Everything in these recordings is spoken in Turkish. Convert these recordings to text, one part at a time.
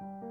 you.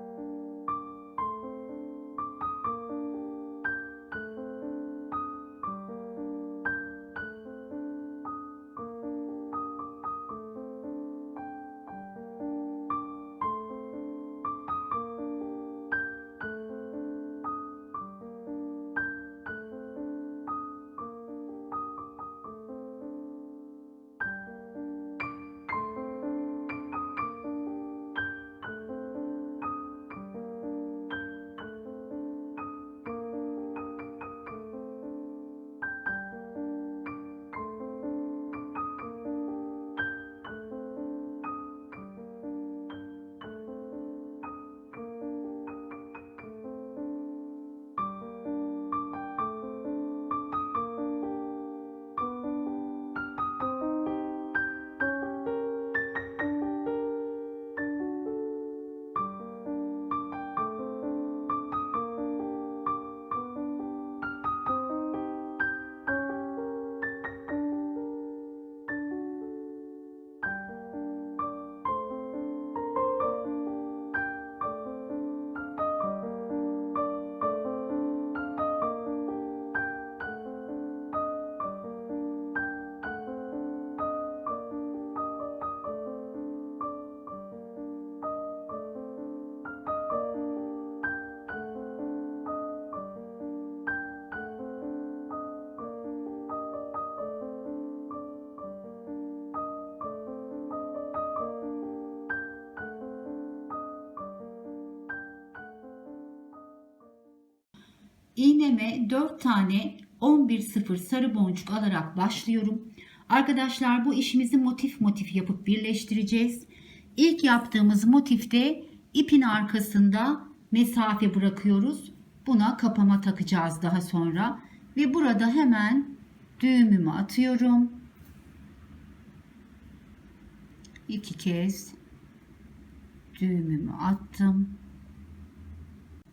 İğneme 4 tane 11.0 sarı boncuk alarak başlıyorum. Arkadaşlar bu işimizi motif motif yapıp birleştireceğiz. İlk yaptığımız motifte ipin arkasında mesafe bırakıyoruz. Buna kapama takacağız daha sonra. Ve burada hemen düğümümü atıyorum. İki kez düğümümü attım.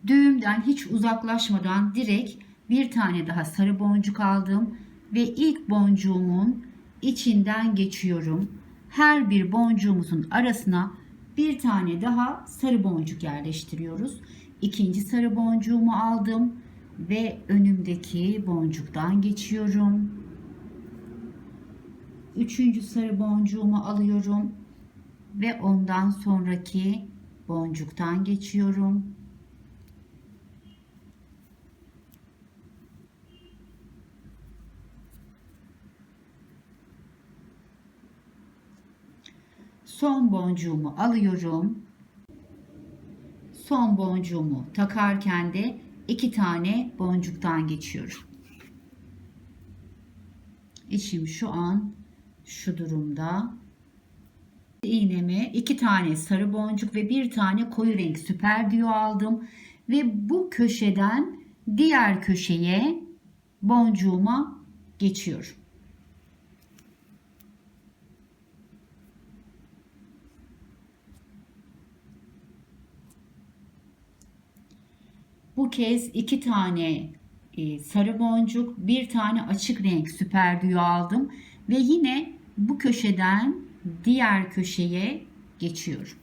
Düğümden hiç uzaklaşmadan direkt bir tane daha sarı boncuk aldım ve ilk boncuğumun içinden geçiyorum. Her bir boncuğumuzun arasına bir tane daha sarı boncuk yerleştiriyoruz. İkinci sarı boncuğumu aldım ve önümdeki boncuktan geçiyorum. Üçüncü sarı boncuğumu alıyorum ve ondan sonraki boncuktan geçiyorum. Son boncuğumu alıyorum. Son boncuğumu takarken de iki tane boncuktan geçiyorum. İşim şu an şu durumda. İğneme iki tane sarı boncuk ve bir tane koyu renk süper diyor aldım. Ve bu köşeden diğer köşeye boncuğuma geçiyorum. Bu kez iki tane e, sarı boncuk, bir tane açık renk süper düğü aldım ve yine bu köşeden diğer köşeye geçiyorum.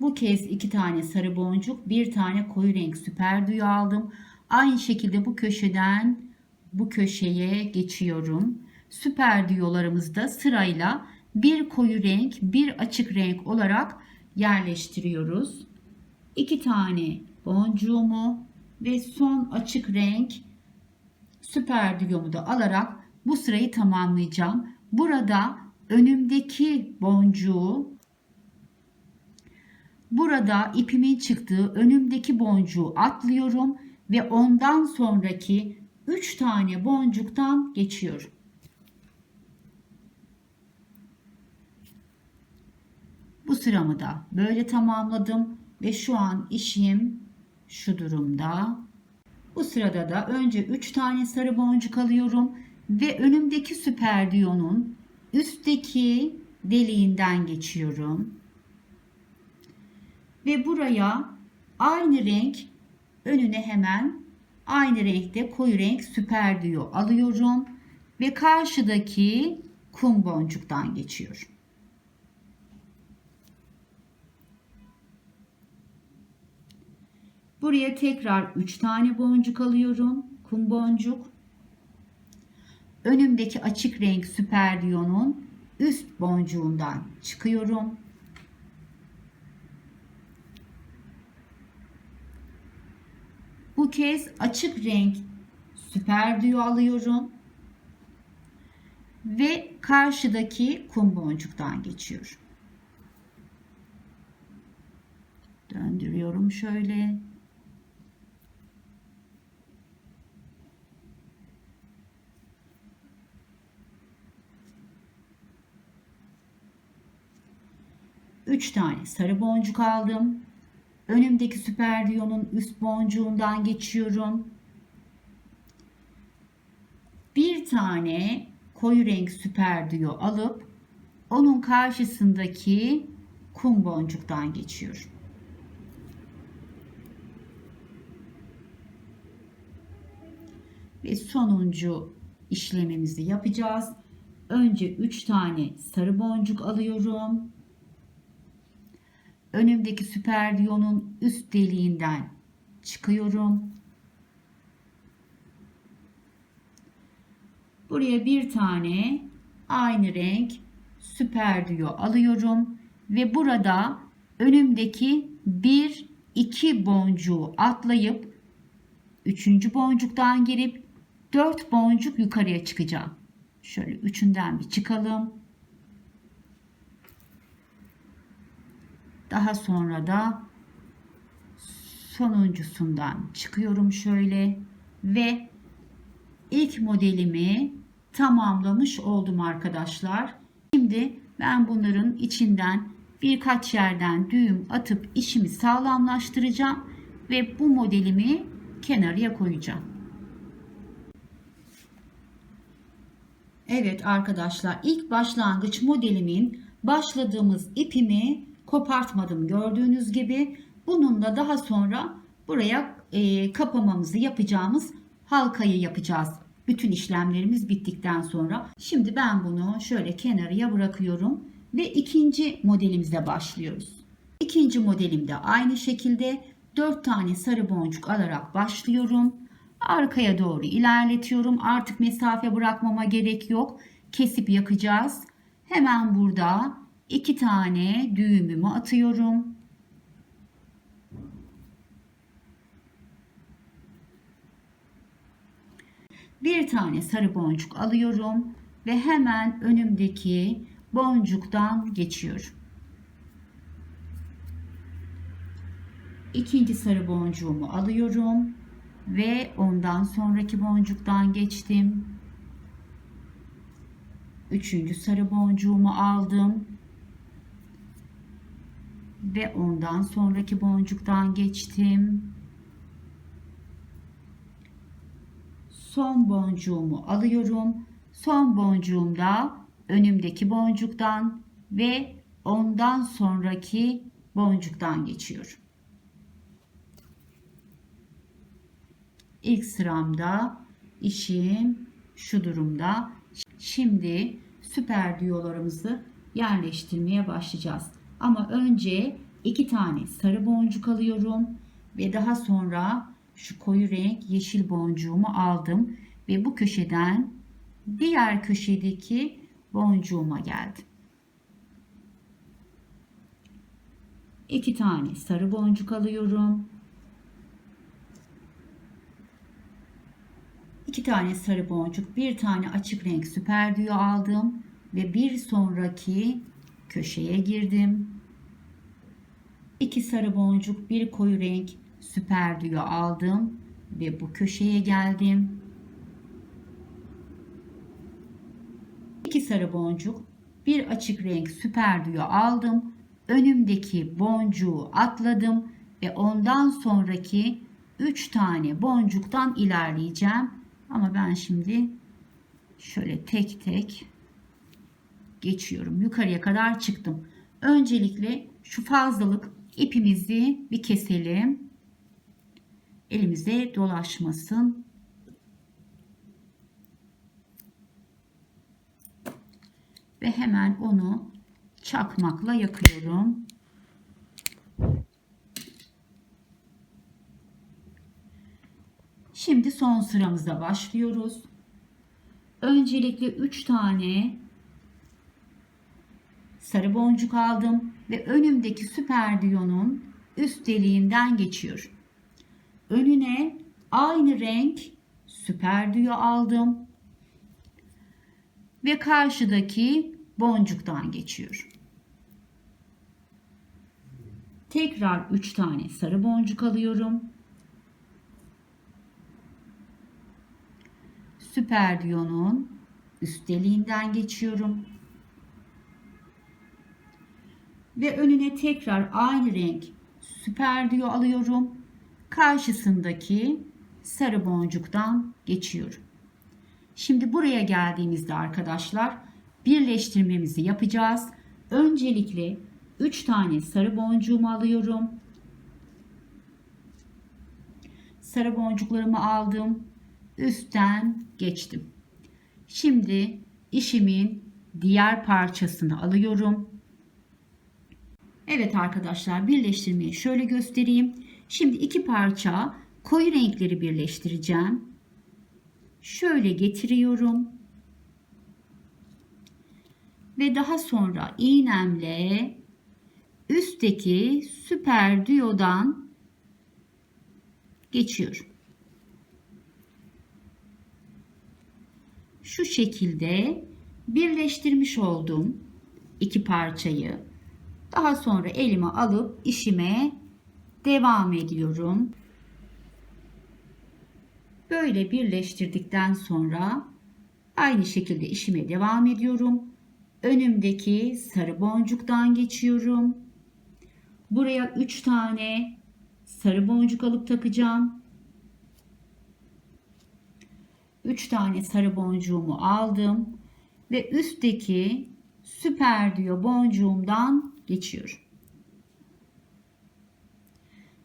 Bu kez iki tane sarı boncuk, bir tane koyu renk süper düğü aldım. Aynı şekilde bu köşeden bu köşeye geçiyorum. Süper düğülarımızda sırayla bir koyu renk, bir açık renk olarak yerleştiriyoruz. İki tane boncuğumu ve son açık renk süper düğümü de alarak bu sırayı tamamlayacağım. Burada önümdeki boncuğu burada ipimin çıktığı önümdeki boncuğu atlıyorum ve ondan sonraki 3 tane boncuktan geçiyorum. Bu sıramı da böyle tamamladım ve şu an işim şu durumda. Bu sırada da önce 3 tane sarı boncuk alıyorum ve önümdeki süper diyonun üstteki deliğinden geçiyorum. Ve buraya aynı renk önüne hemen aynı renkte koyu renk süper diyor alıyorum ve karşıdaki kum boncuktan geçiyorum. Buraya tekrar 3 tane boncuk alıyorum. Kum boncuk. Önümdeki açık renk süperdiyonun üst boncuğundan çıkıyorum. Bu kez açık renk süperdiyo alıyorum ve karşıdaki kum boncuktan geçiyorum. Döndürüyorum şöyle. Üç tane sarı boncuk aldım. Önümdeki süperdiyonun üst boncuğundan geçiyorum. Bir tane koyu renk süperdiyo alıp onun karşısındaki kum boncuktan geçiyorum. Ve sonuncu işlemimizi yapacağız. Önce 3 tane sarı boncuk alıyorum. Önümdeki süperdiyonun üst deliğinden çıkıyorum. Buraya bir tane aynı renk süperdiyo alıyorum ve burada önümdeki bir iki boncuğu atlayıp üçüncü boncuktan girip dört boncuk yukarıya çıkacağım. Şöyle üçünden bir çıkalım. Daha sonra da sonuncusundan çıkıyorum şöyle ve ilk modelimi tamamlamış oldum arkadaşlar. Şimdi ben bunların içinden birkaç yerden düğüm atıp işimi sağlamlaştıracağım ve bu modelimi kenarıya koyacağım. Evet arkadaşlar ilk başlangıç modelimin başladığımız ipimi kopartmadım gördüğünüz gibi. Bununla daha sonra buraya e, kapamamızı yapacağımız halkayı yapacağız. Bütün işlemlerimiz bittikten sonra. Şimdi ben bunu şöyle kenarıya bırakıyorum ve ikinci modelimize başlıyoruz. İkinci modelimde aynı şekilde 4 tane sarı boncuk alarak başlıyorum. Arkaya doğru ilerletiyorum. Artık mesafe bırakmama gerek yok. Kesip yakacağız. Hemen burada iki tane düğümümü atıyorum. Bir tane sarı boncuk alıyorum ve hemen önümdeki boncuktan geçiyorum. İkinci sarı boncuğumu alıyorum ve ondan sonraki boncuktan geçtim. Üçüncü sarı boncuğumu aldım ve ondan sonraki boncuktan geçtim. Son boncuğumu alıyorum. Son boncuğumda önümdeki boncuktan ve ondan sonraki boncuktan geçiyorum. İlk sıramda işim şu durumda. Şimdi süper diyolarımızı yerleştirmeye başlayacağız. Ama önce iki tane sarı boncuk alıyorum ve daha sonra şu koyu renk yeşil boncuğumu aldım ve bu köşeden diğer köşedeki boncuğuma geldim. İki tane sarı boncuk alıyorum. İki tane sarı boncuk, bir tane açık renk süper diyor aldım ve bir sonraki köşeye girdim. İki sarı boncuk, bir koyu renk süper diyor aldım ve bu köşeye geldim. İki sarı boncuk, bir açık renk süper diyor aldım. Önümdeki boncuğu atladım ve ondan sonraki 3 tane boncuktan ilerleyeceğim. Ama ben şimdi şöyle tek tek geçiyorum. Yukarıya kadar çıktım. Öncelikle şu fazlalık ipimizi bir keselim. Elimize dolaşmasın. Ve hemen onu çakmakla yakıyorum. Şimdi son sıramızda başlıyoruz. Öncelikle 3 tane sarı boncuk aldım ve önümdeki süper diyonun üst deliğinden geçiyorum. Önüne aynı renk süper diyo aldım ve karşıdaki boncuktan geçiyorum. Tekrar 3 tane sarı boncuk alıyorum. Süper diyonun üst deliğinden geçiyorum. Ve önüne tekrar aynı renk süper diyo alıyorum. Karşısındaki sarı boncuktan geçiyorum. Şimdi buraya geldiğimizde arkadaşlar birleştirmemizi yapacağız. Öncelikle 3 tane sarı boncuğumu alıyorum. Sarı boncuklarımı aldım. Üstten geçtim. Şimdi işimin diğer parçasını alıyorum. Evet arkadaşlar birleştirmeyi şöyle göstereyim. Şimdi iki parça koyu renkleri birleştireceğim. Şöyle getiriyorum. Ve daha sonra iğnemle üstteki süper diyodan geçiyorum. Şu şekilde birleştirmiş olduğum iki parçayı daha sonra elime alıp işime devam ediyorum. Böyle birleştirdikten sonra aynı şekilde işime devam ediyorum. Önümdeki sarı boncuktan geçiyorum. Buraya 3 tane sarı boncuk alıp takacağım. 3 tane sarı boncuğumu aldım ve üstteki süper diyor boncuğumdan geçiyorum.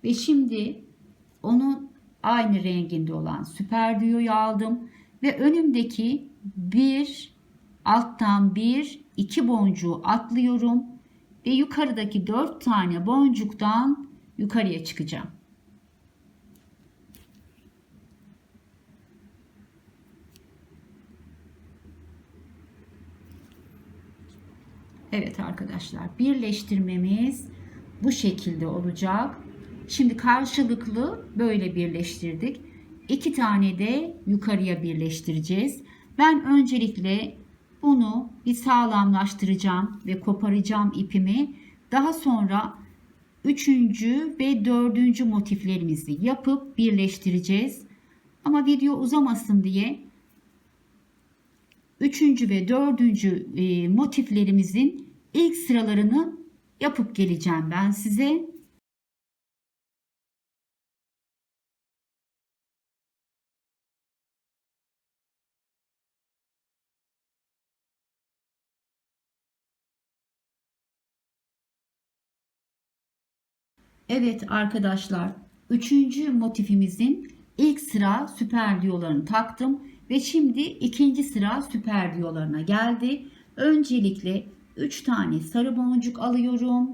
Ve şimdi onun aynı renginde olan süper diyoyu aldım ve önümdeki bir alttan bir iki boncuğu atlıyorum ve yukarıdaki dört tane boncuktan yukarıya çıkacağım. Evet arkadaşlar birleştirmemiz bu şekilde olacak. Şimdi karşılıklı böyle birleştirdik. İki tane de yukarıya birleştireceğiz. Ben öncelikle bunu bir sağlamlaştıracağım ve koparacağım ipimi. Daha sonra üçüncü ve dördüncü motiflerimizi yapıp birleştireceğiz. Ama video uzamasın diye üçüncü ve dördüncü e, motiflerimizin ilk sıralarını yapıp geleceğim ben size. Evet arkadaşlar, üçüncü motifimizin ilk sıra süper diyolarını taktım ve şimdi ikinci sıra süper diyolarına geldi. Öncelikle 3 tane sarı boncuk alıyorum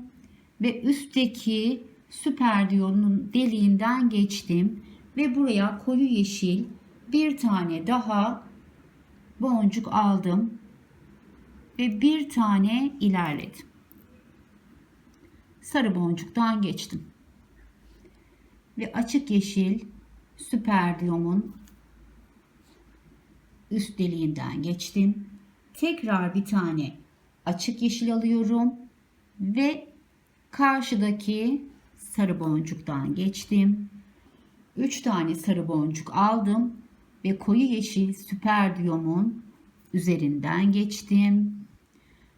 ve üstteki süper diyonun deliğinden geçtim ve buraya koyu yeşil bir tane daha boncuk aldım ve bir tane ilerledim sarı boncuktan geçtim. Ve açık yeşil süper diyomun üst deliğinden geçtim. Tekrar bir tane açık yeşil alıyorum ve karşıdaki sarı boncuktan geçtim. 3 tane sarı boncuk aldım ve koyu yeşil süper diyomun üzerinden geçtim.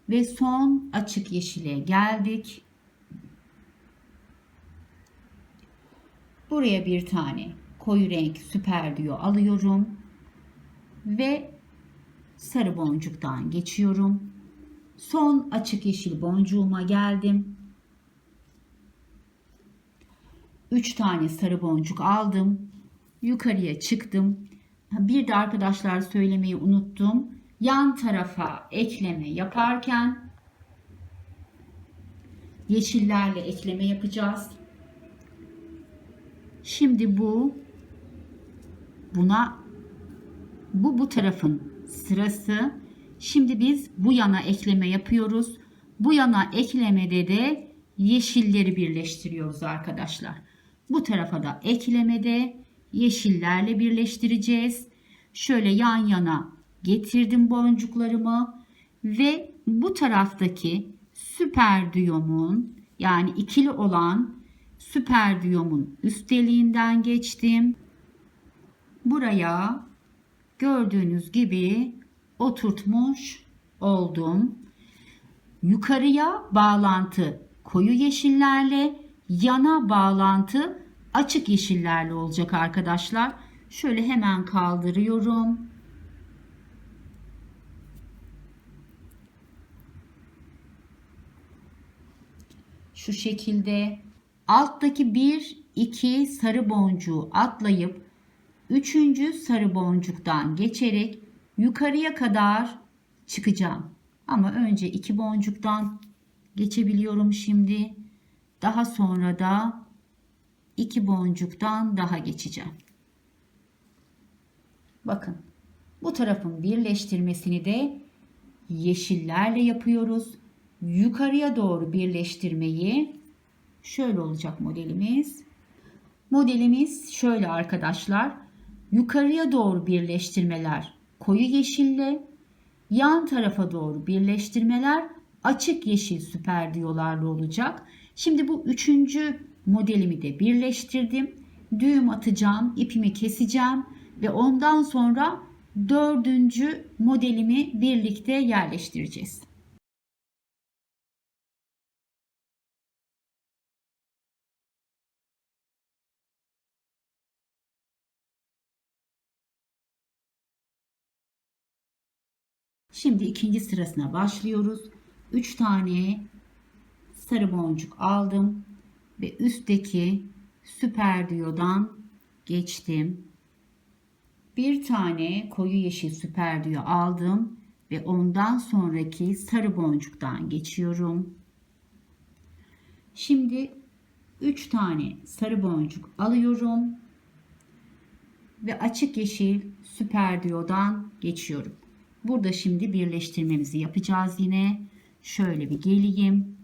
Ve son açık yeşile geldik. Buraya bir tane koyu renk süper diyor alıyorum. Ve sarı boncuktan geçiyorum. Son açık yeşil boncuğuma geldim. 3 tane sarı boncuk aldım. Yukarıya çıktım. Bir de arkadaşlar söylemeyi unuttum. Yan tarafa ekleme yaparken yeşillerle ekleme yapacağız. Şimdi bu buna bu bu tarafın sırası. Şimdi biz bu yana ekleme yapıyoruz. Bu yana eklemede de yeşilleri birleştiriyoruz arkadaşlar. Bu tarafa da eklemede yeşillerle birleştireceğiz. Şöyle yan yana getirdim boncuklarımı ve bu taraftaki süper düğümün yani ikili olan süper düğümün üst deliğinden geçtim. Buraya gördüğünüz gibi oturtmuş oldum. Yukarıya bağlantı koyu yeşillerle, yana bağlantı açık yeşillerle olacak arkadaşlar. Şöyle hemen kaldırıyorum. Şu şekilde alttaki bir iki sarı boncuğu atlayıp üçüncü sarı boncuktan geçerek yukarıya kadar çıkacağım. Ama önce iki boncuktan geçebiliyorum şimdi. Daha sonra da iki boncuktan daha geçeceğim. Bakın bu tarafın birleştirmesini de yeşillerle yapıyoruz. Yukarıya doğru birleştirmeyi şöyle olacak modelimiz. Modelimiz şöyle arkadaşlar. Yukarıya doğru birleştirmeler koyu yeşille, yan tarafa doğru birleştirmeler açık yeşil süper diyolarla olacak. Şimdi bu üçüncü modelimi de birleştirdim. Düğüm atacağım, ipimi keseceğim ve ondan sonra dördüncü modelimi birlikte yerleştireceğiz. Şimdi ikinci sırasına başlıyoruz. 3 tane sarı boncuk aldım ve üstteki süper diyodan geçtim. Bir tane koyu yeşil süper diyo aldım ve ondan sonraki sarı boncuktan geçiyorum. Şimdi 3 tane sarı boncuk alıyorum ve açık yeşil süper diyodan geçiyorum. Burada şimdi birleştirmemizi yapacağız yine. Şöyle bir geleyim.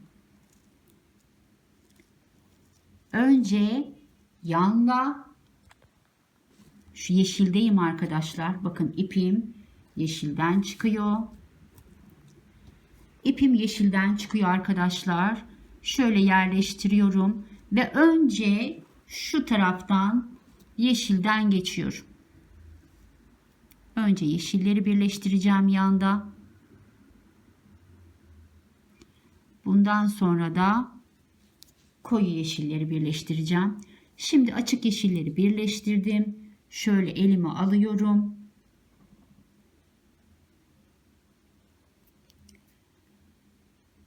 Önce yanla şu yeşildeyim arkadaşlar. Bakın ipim yeşilden çıkıyor. İpim yeşilden çıkıyor arkadaşlar. Şöyle yerleştiriyorum ve önce şu taraftan yeşilden geçiyorum. Önce yeşilleri birleştireceğim yanda. Bundan sonra da koyu yeşilleri birleştireceğim. Şimdi açık yeşilleri birleştirdim. Şöyle elime alıyorum.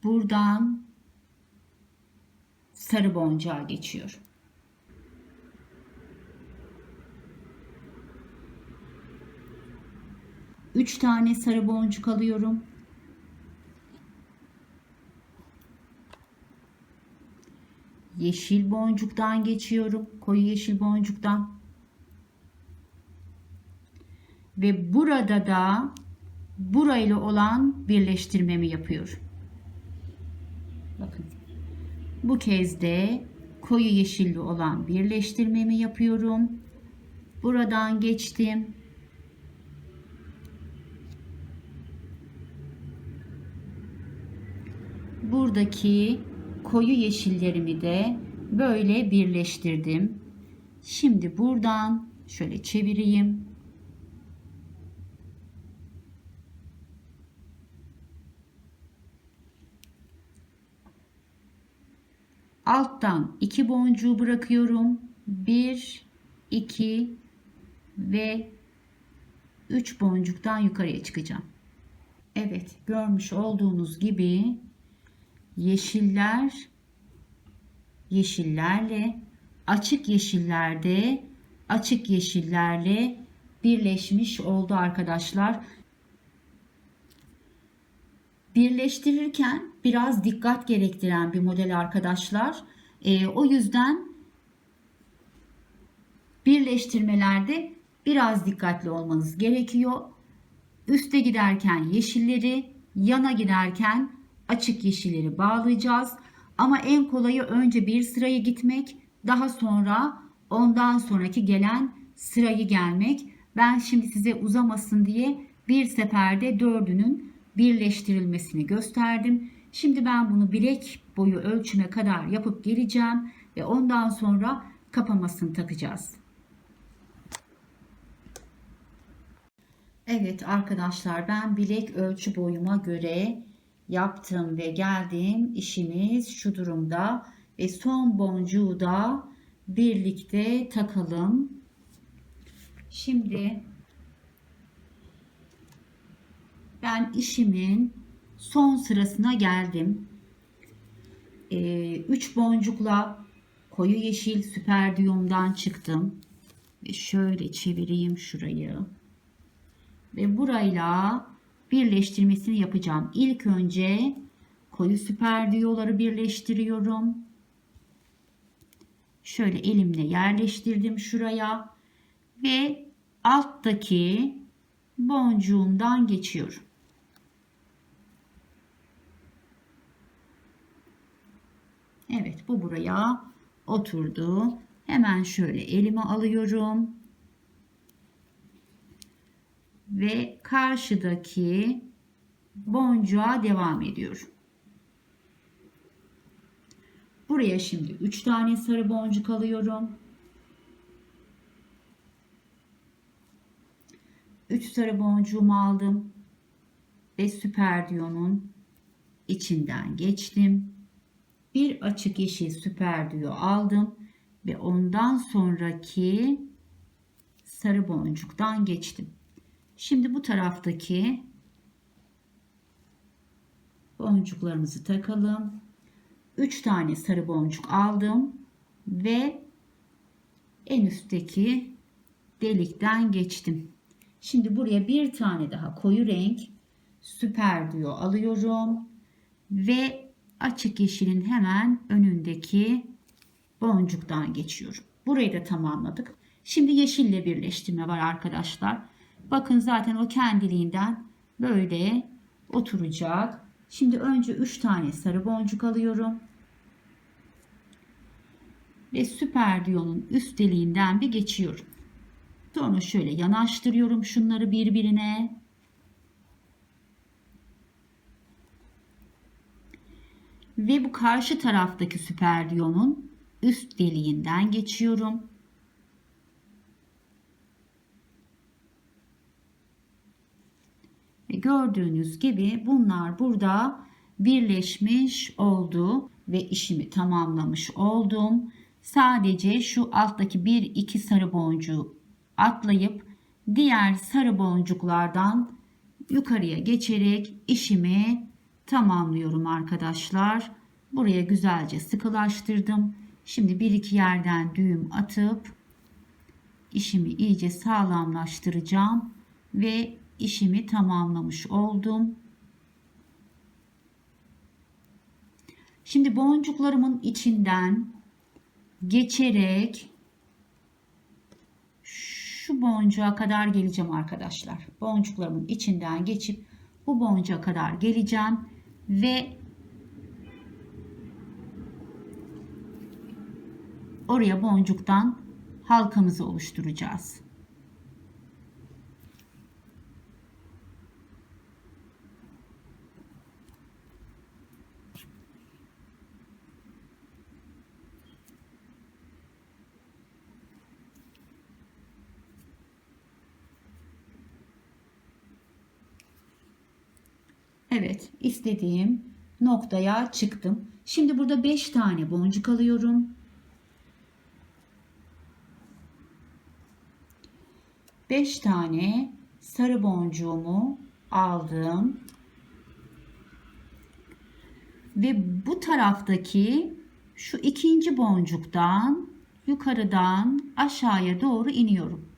Buradan sarı boncuğa geçiyorum. 3 tane sarı boncuk alıyorum. Yeşil boncuktan geçiyorum. Koyu yeşil boncuktan. Ve burada da burayla olan birleştirmemi yapıyorum. Bakın. Bu kez de koyu yeşilli olan birleştirmemi yapıyorum. Buradan geçtim. Buradaki koyu yeşillerimi de böyle birleştirdim. Şimdi buradan şöyle çevireyim. Alttan iki boncuğu bırakıyorum. Bir, iki ve üç boncuktan yukarıya çıkacağım. Evet görmüş olduğunuz gibi yeşiller yeşillerle açık yeşillerde açık yeşillerle birleşmiş oldu arkadaşlar. Birleştirirken biraz dikkat gerektiren bir model arkadaşlar. Ee, o yüzden birleştirmelerde biraz dikkatli olmanız gerekiyor. Üste giderken yeşilleri, yana giderken açık yeşilleri bağlayacağız. Ama en kolayı önce bir sırayı gitmek, daha sonra ondan sonraki gelen sırayı gelmek. Ben şimdi size uzamasın diye bir seferde dördünün birleştirilmesini gösterdim. Şimdi ben bunu bilek boyu ölçüme kadar yapıp geleceğim ve ondan sonra kapamasını takacağız. Evet arkadaşlar ben bilek ölçü boyuma göre yaptım ve geldim. İşimiz şu durumda ve son boncuğu da birlikte takalım. Şimdi ben işimin son sırasına geldim. 3 ee, boncukla koyu yeşil süper diyomdan çıktım. Ve şöyle çevireyim şurayı. Ve burayla birleştirmesini yapacağım. İlk önce koyu süper diyoları birleştiriyorum. Şöyle elimle yerleştirdim şuraya ve alttaki boncuğumdan geçiyorum. Evet bu buraya oturdu. Hemen şöyle elime alıyorum. Ve karşıdaki boncuğa devam ediyorum. Buraya şimdi 3 tane sarı boncuk alıyorum. 3 sarı boncuğumu aldım ve süper diyonun içinden geçtim bir açık yeşil süper diyor aldım ve ondan sonraki sarı boncuktan geçtim. Şimdi bu taraftaki boncuklarımızı takalım. 3 tane sarı boncuk aldım ve en üstteki delikten geçtim. Şimdi buraya bir tane daha koyu renk süper diyor alıyorum ve açık yeşilin hemen önündeki boncuktan geçiyorum. Burayı da tamamladık. Şimdi yeşille birleştirme var arkadaşlar. Bakın zaten o kendiliğinden böyle oturacak. Şimdi önce 3 tane sarı boncuk alıyorum. Ve süper diyonun üst deliğinden bir geçiyorum. Sonra şöyle yanaştırıyorum şunları birbirine. ve bu karşı taraftaki süperdiyonun üst deliğinden geçiyorum. Ve gördüğünüz gibi bunlar burada birleşmiş oldu ve işimi tamamlamış oldum. Sadece şu alttaki bir iki sarı boncuğu atlayıp diğer sarı boncuklardan yukarıya geçerek işimi tamamlıyorum arkadaşlar. Buraya güzelce sıkılaştırdım. Şimdi bir iki yerden düğüm atıp işimi iyice sağlamlaştıracağım ve işimi tamamlamış oldum. Şimdi boncuklarımın içinden geçerek şu boncuğa kadar geleceğim arkadaşlar. Boncuklarımın içinden geçip bu boncuğa kadar geleceğim ve oraya boncuktan halkamızı oluşturacağız. Evet istediğim noktaya çıktım. Şimdi burada 5 tane boncuk alıyorum. Beş tane sarı boncuğumu aldım. Ve bu taraftaki şu ikinci boncuktan yukarıdan aşağıya doğru iniyorum.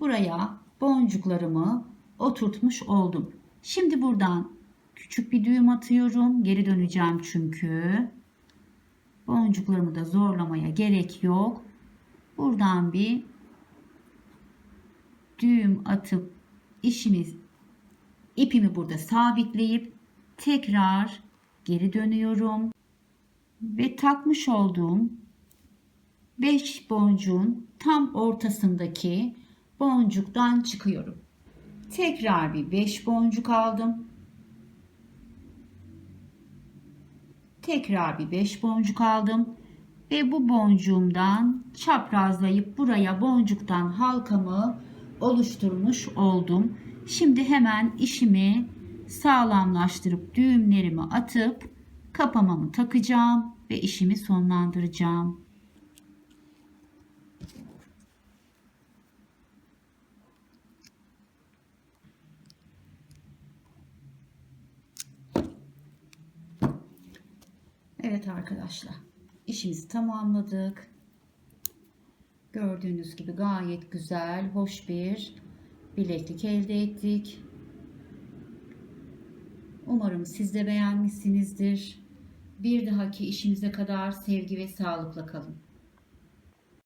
Buraya boncuklarımı oturtmuş oldum. Şimdi buradan küçük bir düğüm atıyorum. Geri döneceğim çünkü. Boncuklarımı da zorlamaya gerek yok. buradan bir düğüm atıp işimiz ipimi burada sabitleyip tekrar geri dönüyorum ve takmış olduğum 5 boncuğun tam ortasındaki boncuktan çıkıyorum. Tekrar bir 5 boncuk aldım. Tekrar bir 5 boncuk aldım ve bu boncuğumdan çaprazlayıp buraya boncuktan halkamı oluşturmuş oldum. Şimdi hemen işimi sağlamlaştırıp düğümlerimi atıp kapamamı takacağım ve işimi sonlandıracağım. Evet arkadaşlar işimizi tamamladık. Gördüğünüz gibi gayet güzel, hoş bir bileklik elde ettik. Umarım siz de beğenmişsinizdir. Bir dahaki işimize kadar sevgi ve sağlıkla kalın.